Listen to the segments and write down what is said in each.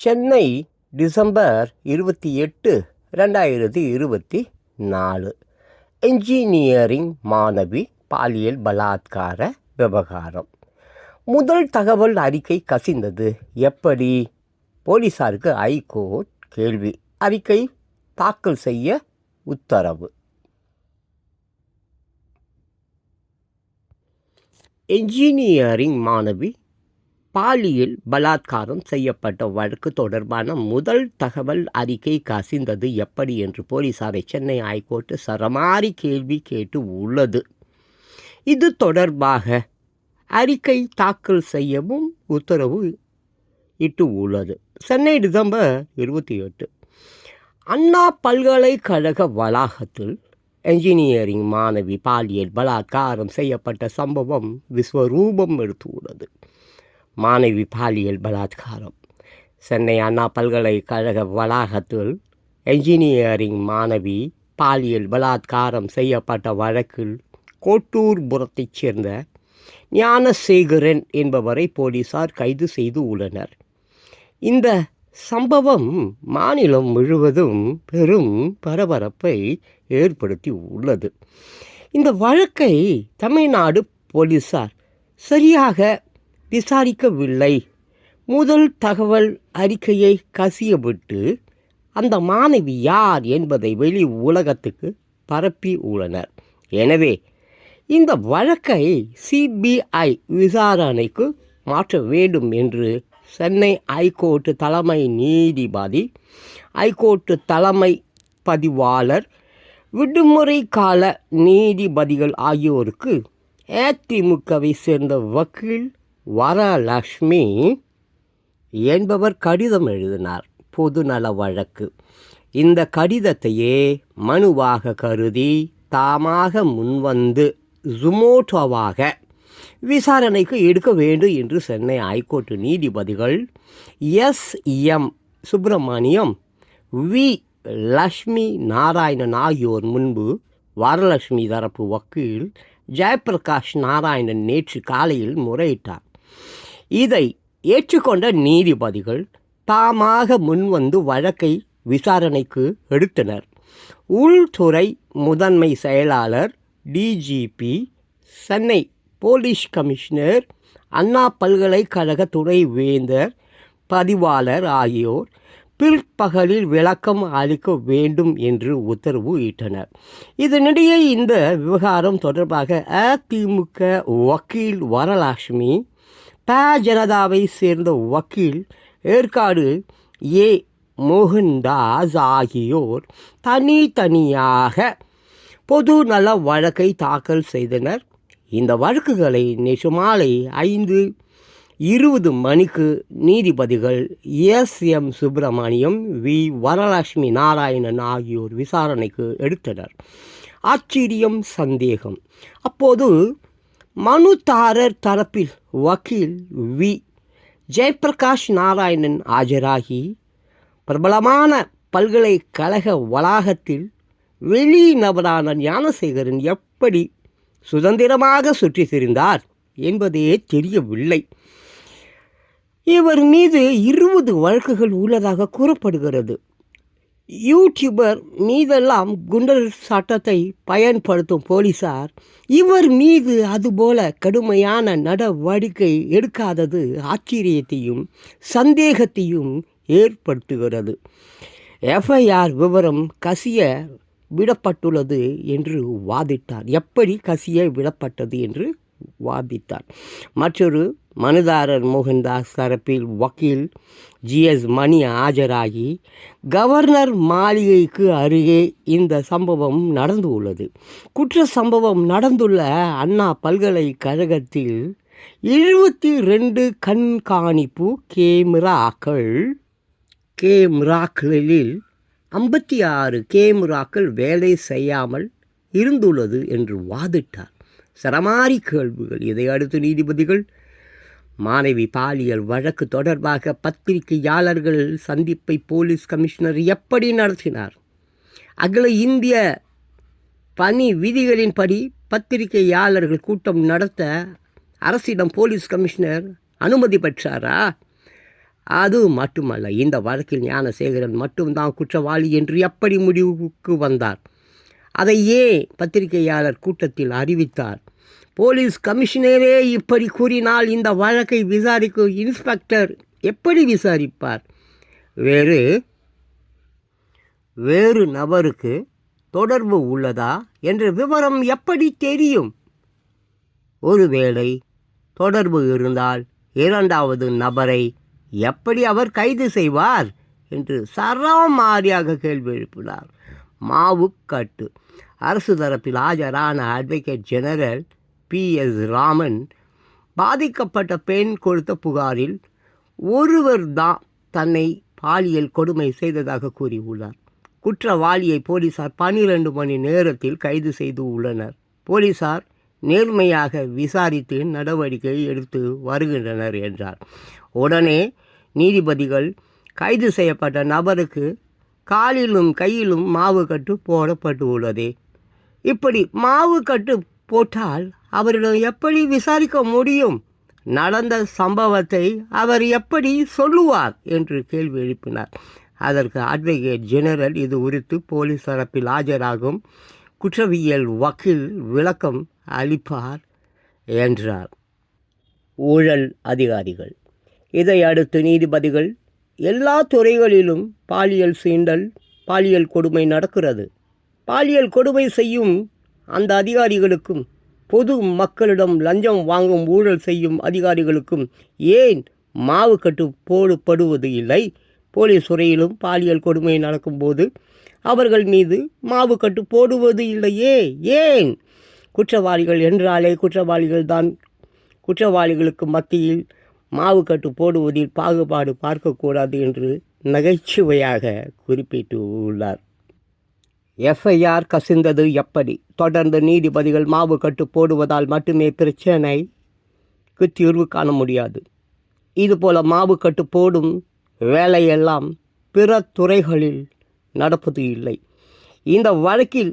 Chennai December இருபத்தி எட்டு ரெண்டாயிரத்தி இருபத்தி நாலு. என்ஜினியரிங் மாணவி பாலியல் பலாத்கார விவகாரம். முதல் தகவல் அறிக்கை கசிந்தது. எப்படி? போலீசாருக்கு ஐகோர்ட் கேள்வி. அறிக்கை தாக்கல் செய்ய உத்தரவு. என்ஜினியரிங் மாணவி பாலியல் பலாத்காரம் செய்யப்பட்ட வழக்கு தொடர்பான முதல் தகவல் அறிக்கை கசிந்தது எப்படி என்று போலீசாரை சென்னை ஹைகோர்ட்டு சரமாரி கேள்வி கேட்டு உள்ளது. இது தொடர்பாக அறிக்கை தாக்கல் செய்யவும் உத்தரவு இட்டு உள்ளது. சென்னை டிசம்பர் இருபத்தி எட்டு. அண்ணா பல்கலைக்கழக வளாகத்தில் என்ஜினியரிங் மாணவி பாலியல் பலாத்காரம் செய்யப்பட்ட சம்பவம் விஸ்வரூபம் எடுத்துள்ளது. மாணவி பாலியல் பலாத்காரம். சென்னை அண்ணா பல்கலைக்கழக வளாகத்தில் என்ஜினியரிங் மாணவி பாலியல் பலாத்காரம் செய்யப்பட்ட வழக்கில் கோட்டூர்புரத்தைச் சேர்ந்த ஞானசேகரன் என்பவரை போலீசார் கைது செய்து உள்ளனர். இந்த சம்பவம் மாநிலம் முழுவதும் பெரும் பரபரப்பை ஏற்படுத்தி உள்ளது. இந்த வழக்கை தமிழ்நாடு போலீசார் சரியாக விசாரிக்கவில்லை. முதல் தகவல் அறிக்கையை கசியவிட்டு அந்த மாணவி யார் என்பதை வெளி உலகத்துக்கு பரப்பி உள்ளனர். எனவே இந்த வழக்கை சிபிஐ விசாரணைக்கு மாற்ற வேண்டும் என்று சென்னை ஐகோர்ட்டு தலைமை நீதிபதி ஐகோர்ட்டு தலைமை பதிவாளர் விடுமுறை கால நீதிபதிகள் ஆகியோருக்கு அதிமுகவை சேர்ந்த வக்கீல் வரலக்ஷ்மி என்பவர் கடிதம் எழுதினார் பொதுநல வழக்கு. இந்த கடிதத்தையே மனுவாக கருதி தாமாக முன்வந்து ஜுமோட்டோவாக விசாரணைக்கு எடுக்க வேண்டும் என்று சென்னை ஐகோர்ட் நீதிபதிகள் S. M. Subramaniam V. Lakshmi Narayanan ஆகியோர் முன்பு வரலட்சுமி தரப்பு வக்கீல் ஜெயபிரகாஷ் நாராயணன் நேற்று காலையில் முறையிட்டார். இதை ஏற்றுக்கொண்ட நீதிபதிகள் தாமாக முன்வந்து வழக்கை விசாரணைக்கு எடுத்தனர். உள்துறை முதன்மை செயலாளர் DGP Chennai police commissioner Anna பல்கலைக்கழக துணை வேந்தர் பதிவாளர் ஆகியோர் பிற்பகலில் விளக்கம் அளிக்க வேண்டும் என்று உத்தரவு இட்டனர். இதனிடையே இந்த விவகாரம் தொடர்பாக அதிமுக வக்கீல் வரலட்சுமி ப ஜனதாவை சேர்ந்த வக்கீல் ஏற்காடு ஏ. மோகன்தாஸ் ஆகியோர் தனித்தனியாக பொது நல வழக்கை தாக்கல் செய்தனர். இந்த வழக்குகளை நேற்று மாலை ஐந்து இருபது மணிக்கு நீதிபதிகள் S. M. Subramaniam V. Varalakshmi Narayanan ஆகியோர் விசாரணைக்கு எடுத்தனர். ஆச்சரியம் சந்தேகம். அப்போது மனுதாரர் தரப்பில் வக்கீல் வி. ஜெயபிரகாஷ் நாராயணன் ஆஜராகி பிரபலமான பல்கலைக்கழக வளாகத்தில் வெளிநபரான ஞானசேகரன் எப்படி சுதந்திரமாக சுற்றி திரிந்தார் என்பதே தெரியவில்லை. இவர் மீது இருபது வழக்குகள் உள்ளதாக கூறப்படுகிறது. யூடியூபர் மீதெல்லாம் குண்டர் சட்டத்தை பயன்படுத்தும் போலீசார் இவர் மீது அதுபோல கடுமையான நடவடிக்கை எடுக்காதது ஆச்சரியத்தையும் சந்தேகத்தையும் ஏற்படுத்துகிறது. எஃப்ஐஆர் விவரம் கசிய விடப்பட்டுள்ளது என்று வாதிட்டார். எப்படி கசிய விடப்பட்டது என்று வாதித்தார் மற்றொரு மனுதாரர் மோகன்தாஸ் தரப்பில் வக்கீல் ஜிஎஸ் மணி ஆஜராகி கவர்னர் மாளிகைக்கு அருகே இந்த சம்பவம் நடந்து உள்ளது குற்ற சம்பவம் நடந்துள்ள அண்ணா பல்கலைக்கழகத்தில் எழுபத்தி ரெண்டு கண்காணிப்பு கேமராக்கள் கேமராக்களில் ஐம்பத்தி ஆறு கேமராக்கள் வேலை செய்யாமல் இருந்துள்ளது என்று வாதிட்டார். சரமாரி கேள்விகள். இதை அடுத்து நீதிபதிகள் மாணவி பாலியல் வழக்கு தொடர்பாக பத்திரிகையாளர்கள் சந்திப்பை போலீஸ் கமிஷனர் எப்படி நடத்தினார்? அகில இந்திய பணி விதிகளின்படி பத்திரிகையாளர்கள் கூட்டம் நடத்த அரசிடம் போலீஸ் கமிஷனர் அனுமதி பெற்றாரா? அது மட்டுமல்ல இந்த வழக்கில் ஞானசேகரன் மட்டும்தான் குற்றவாளி என்று எப்படி முடிவுக்கு வந்தார்? அதையே பத்திரிகையாளர் கூட்டத்தில் அறிவித்தார். போலீஸ் கமிஷனரே இப்படி கூறினால் இந்த வழக்கை விசாரிக்கும் இன்ஸ்பெக்டர் எப்படி விசாரிப்பார்? வேறு வேறு நபருக்கு தொடர்பு உள்ளதா என்ற விவரம் எப்படி தெரியும்? ஒருவேளை தொடர்பு இருந்தால் இரண்டாவது நபரை எப்படி அவர் கைது செய்வார்? என்று சரமாரியாக கேள்வி எழுப்பினார். மாவுக்காட்டு. அரசு தரப்பில் ஆஜரான advocate general P S Raman பாதிக்கப்பட்ட பெண் கொடுத்த புகாரில் ஒருவர் தான் தன்னை பாலியல் கொடுமை செய்ததாக கூறியுள்ளார். குற்றவாளியை போலீசார் பன்னிரண்டு மணி நேரத்தில் கைது செய்து உள்ளனர். போலீசார் நேர்மையாக விசாரித்து நடவடிக்கை எடுத்து வருகின்றனர் என்றார். உடனே நீதிபதிகள் கைது செய்யப்பட்ட நபருக்கு காலிலும் கையிலும் மாவு கட்டு போடப்பட்டு உள்ளது. இப்படி மாவு கட்டு போட்டால் அவரிடம் எப்படி விசாரிக்க முடியும்? நடந்த சம்பவத்தை அவர் எப்படி சொல்லுவார்? என்று கேள்வி எழுப்பினார். அதற்கு அட்வொகேட் ஜெனரல் இது குறித்து போலீஸ் தரப்பில் ஆஜராகும் குற்றவியல் வக்கீல் விளக்கம் அளிப்பார் என்றார். ஊழல் அதிகாரிகள். இதை அடுத்து நீதிபதிகள் எல்லா துறைகளிலும் பாலியல் சீண்டல் பாலியல் கொடுமை நடக்கிறது. பாலியல் கொடுமை செய்யும் அந்த அதிகாரிகளுக்கும் பொது மக்களிடம் லஞ்சம் வாங்கும் ஊழல் செய்யும் அதிகாரிகளுக்கும் ஏன் மாவு கட்டு போடப்படுவது இல்லை? போலீஸ் துறையிலும் பாலியல் கொடுமை நடக்கும்போது அவர்கள் மீது மாவு கட்டு போடுவது இல்லையே? ஏன்? குற்றவாளிகள் என்றாலே குற்றவாளிகள் தான் குற்றவாளிகளுக்கு மத்தியில் மாவு கட்டு போடுவதில் பாகுபாடு பார்க்கக்கூடாது என்று நகைச்சுவையாக குறிப்பிட்டு உள்ளார் எஃப்ஐஆர் கசிந்தது எப்படி? தொடர்ந்து நீதிபதிகள் மாவு கட்டு போடுவதால் மட்டுமே பிரச்சனைக்கு தீர்வு காண முடியாது. இதுபோல மாவு கட்டு போடும் வேலையெல்லாம் பிற துறைகளில் நடப்பது இல்லை. இந்த வழக்கில்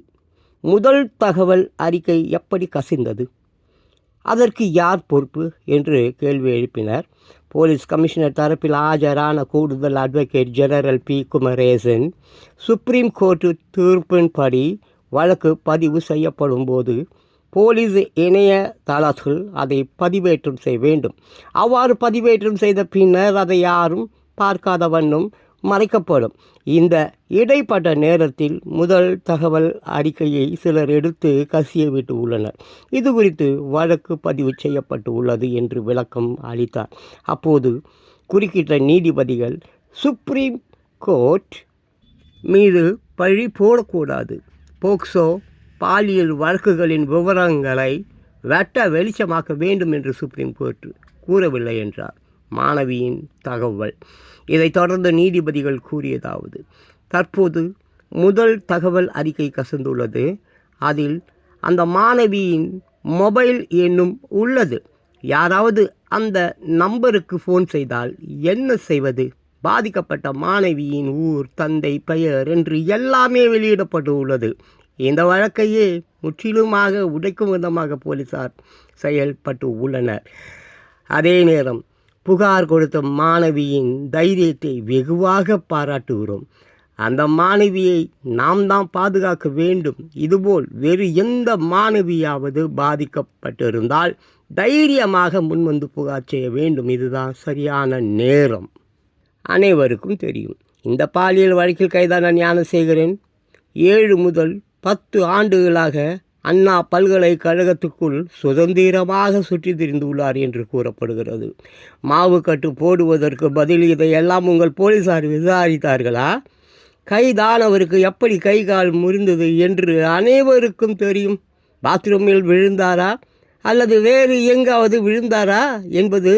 முதல் தகவல் அறிக்கை எப்படி கசிந்தது? அதற்கு யார் பொறுப்பு? என்று கேள்வி எழுப்பினர். போலீஸ் கமிஷனர் தரப்பில் ஆஜரான கூடுதல் advocate general P. Kumaresan supreme court தீர்ப்பின்படி வழக்கு பதிவு செய்யப்படும் போது போலீஸ் இணைய தளத்தில் அதை பதிவேற்றம் செய்ய வேண்டும். அவ்வாறு பதிவேற்றம் செய்த பின்னர் அதை யாரும் பார்க்காத வண்ணம் மறைக்கப்படும். இந்த இடைப்பட்ட நேரத்தில் முதல் தகவல் அறிக்கையை சிலர் எடுத்து கசிய விட்டு உள்ளனர். இது குறித்து வழக்கு பதிவு செய்யப்பட்டு உள்ளது என்று விளக்கம் அளித்தார். அப்போது குறுக்கிட்ட நீதிபதிகள் சுப்ரீம் கோர்ட் மீது பழி போடக்கூடாது. போக்சோ பாலியல் வழக்குகளின் விவரங்களை வெட்ட வெளிச்சமாக்க வேண்டும் என்று சுப்ரீம் கோர்ட் கூறவில்லை என்றார். மாணவியின் தகவல். இதைத் தொடர்ந்து நீதிபதிகள் கூறியதாவது தற்போது முதல் தகவல் அறிக்கை கசந்துள்ளது. அதில் அந்த மாணவியின் மொபைல் எண்ணும் உள்ளது. யாராவது அந்த நம்பருக்கு ஃபோன் செய்தால் என்ன செய்வது? பாதிக்கப்பட்ட மாணவியின் ஊர் தந்தை பெயர் என்று எல்லாமே வெளியிடப்பட்டு உள்ளது இந்த வழக்கையே முற்றிலுமாக உடைக்கும் விதமாக போலீசார் செயல்பட்டு உள்ளனர். அதே நேரம் புகார் கொடுத்த மாணவியின் தைரியத்தை வெகுவாக பாராட்டுகிறோம். அந்த மாணவியை நாம் தான் பாதுகாக்க வேண்டும். இதுபோல் வேறு எந்த மாணவியாவது பாதிக்கப்பட்டிருந்தால் தைரியமாக முன்வந்து புகார் செய்ய வேண்டும். இதுதான் சரியான நேரம். அனைவருக்கும் தெரியும். இந்த பாலியல் வழக்கில் கைதான ஞானசேகரன் ஏழு முதல் பத்து ஆண்டுகளாக அண்ணா பல்கலைக்கழகத்துக்குள் சுதந்திரமாக சுற்றி திரிந்துள்ளார் என்று கூறப்படுகிறது. மாவு கட்டு போடுவதற்கு பதில் இதையெல்லாம் உங்கள் போலீசார் விசாரித்தார்களா? கைதானவருக்கு எப்படி கை கால் முறிந்தது என்று அனைவருக்கும் தெரியும். பாத்ரூமில் விழுந்தாரா? அல்லது வேறு எங்காவது விழுந்தாரா? என்பது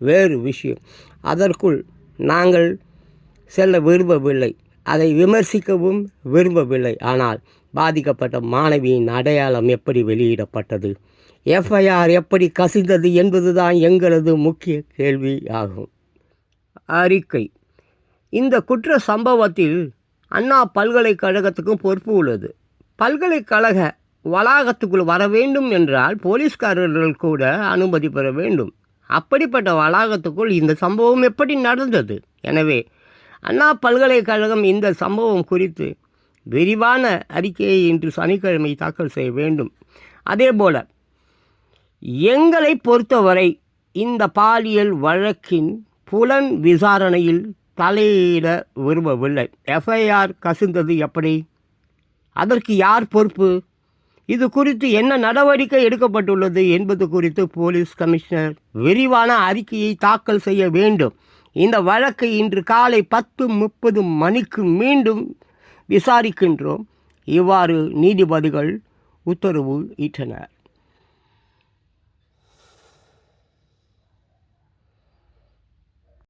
வேறு விஷயம். அதற்குள் நாங்கள் செல்ல விரும்பவில்லை. அதை விமர்சிக்கவும் விரும்பவில்லை. ஆனால் பாதிக்கப்பட்ட மாணவியின் அடையாளம் எப்படி வெளியிடப்பட்டது? எஃப்ஐஆர் எப்படி கசிந்தது என்பதுதான் எங்களது முக்கிய கேள்வி ஆகும் அறிக்கை. இந்த குற்ற சம்பவத்தில் அண்ணா பல்கலைக்கழகத்துக்கும் பொறுப்பு உள்ளது. பல்கலைக்கழக வளாகத்துக்குள் வர வேண்டும் என்றால் போலீஸ்காரர்கள் கூட அனுமதி பெற வேண்டும். அப்படிப்பட்ட வளாகத்துக்குள் இந்த சம்பவம் எப்படி நடந்தது? எனவே அண்ணா பல்கலைக்கழகம் இந்த சம்பவம் குறித்து விரிவான அறிக்கையை இன்று சனிக்கிழமை தாக்கல் செய்ய வேண்டும். அதேபோல எங்களை பொறுத்தவரை இந்த பாலியல் வழக்கின் புலன் விசாரணையில் தலையிட விரும்பவில்லை. எஃப்ஐஆர் கசிந்தது எப்படி? அதற்கு யார் பொறுப்பு? இது குறித்து என்ன நடவடிக்கை எடுக்கப்பட்டுள்ளது என்பது குறித்து போலீஸ் கமிஷனர் விரிவான அறிக்கையை தாக்கல் செய்ய வேண்டும். இந்த வழக்கை இன்று காலை பத்து முப்பது மணிக்கு மீண்டும் விசாரிக்கின்றோம். இவ்வாறு நீதிபதிகள் உத்தரவு இட்டனர்.